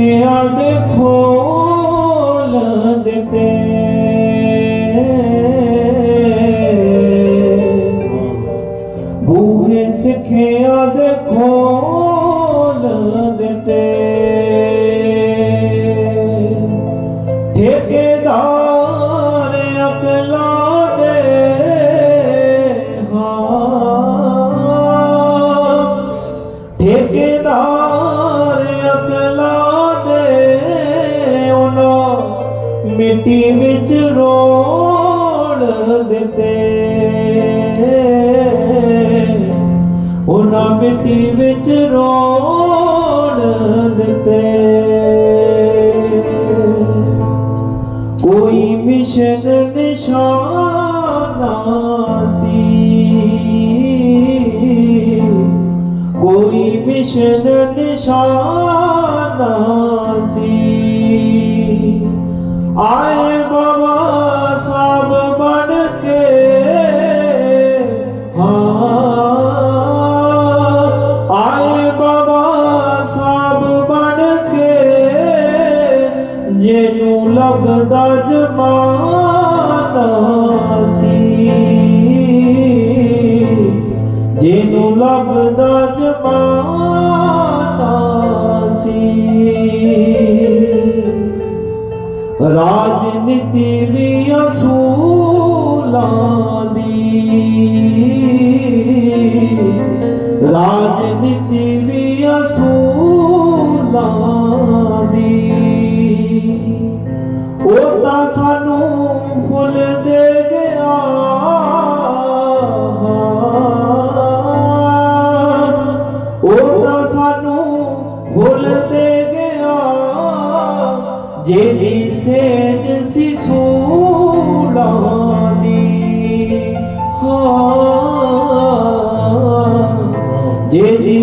ਸਿੱਖਿਆ ਦੇ ਮਿੱਟੀ ਵਿੱਚ ਰੋੜ ਦਿੱਤੇ। ਉਹਨਾਂ ਮਿੱਟੀ ਵਿੱਚ ਰੋੜ ਦਿੱਤੇ। ਕੋਈ ਮਿਸ਼ਨ ਨਿਸ਼ਾਨਾ ਸੀ। ਕੋਈ ਮਿਸ਼ਨ ਨਿਸ਼ਾਨਾ ਜਿਹਨੂੰ ਲੱਗਦਾ ਜਮਾਨਾ ਸੀ। ਜਿਹਨੂੰ ਲੱਭਦਾ ਜਮਾਨਾ ਸੀ। ਰਾਜਨੀਤੀ ਵੀ ਅਸੂਲਾਂ ਦੀ। ਰਾਜਨੀਤੀ ਵੀ ਅਸੂਲਾਂ ਦੀ। ਸਾਨੂੰ ਫੁੱਲ ਦੇ ਗਿਆ। ਉਹ ਤਾਂ ਸਾਨੂੰ ਫੁੱਲ ਦੇ ਗਿਆ। ਜਿਹਦੀ ਸੇਜ ਸੀ ਸੂਲਾਂ ਦੀ। ਹਾਂ। ਜਿਹਦੀ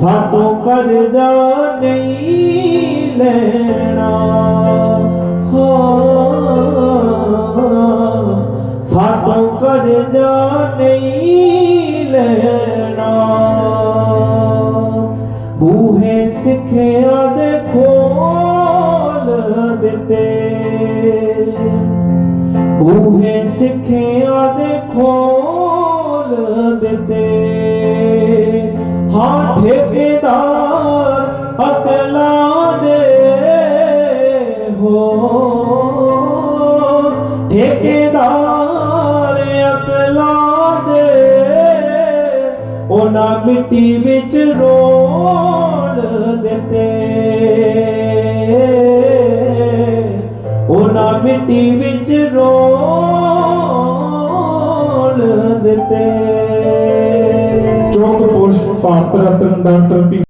ਸਾਤੋਂ ਕਰਜ਼ਾ ਨਹੀਂ ਲੈਣਾ। ਹਾਂ ਸਾਤੋਂ ਕਰਜ਼ਾ ਨਹੀਂ ਦਿੱਤੇ ਬੂਹੇ ਸਿੱਖਿਆ ਦੇ ਖੋਲ ਦਿੱਤੇ। ਹਾਂ ਠੇਕੇਦਾਰ ਅਕਲਾ ਦੇ ਹੋ ਠੇਕੇਦਾਰ ਅਕਲਾ ਦੇ। ਉਹਨਾਂ ਮਿੱਟੀ ਵਿੱਚ ਰੋਲ ਦਿੱਤੇ। ਮਿੱਟੀ ਵਿੱਚ ਰੋਲ ਦਿੱਤੇ। ਚੌਥ ਪੁਰਸ਼ ਭਾਰਤ ਰਤਨ ਡਾਕਟਰ ਭੀਮ